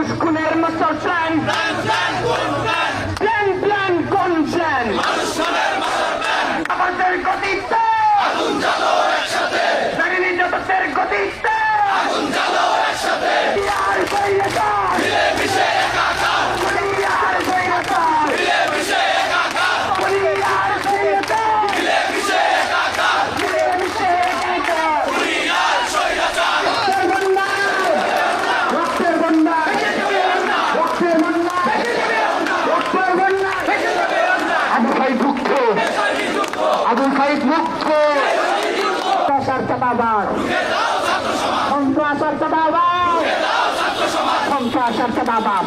Master plan plan plan কোন plan আমাদের গতিতে মেরিনি জগতের গতিতে আর বৈরাচার আর আবুল খালিদ মুক্ত আসার চাঁদাবাদ সন্ত আসার চাঁদাবাদ সন্ত আসার চাঁদাবাদ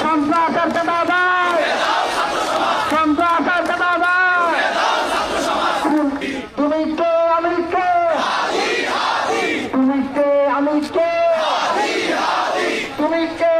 সন্ত আসার চাঁদাবাদ সন্ত আসার চাঁদাবাদ তুমি কে আমি কে? তুমি কে আমি কে? তুমি কে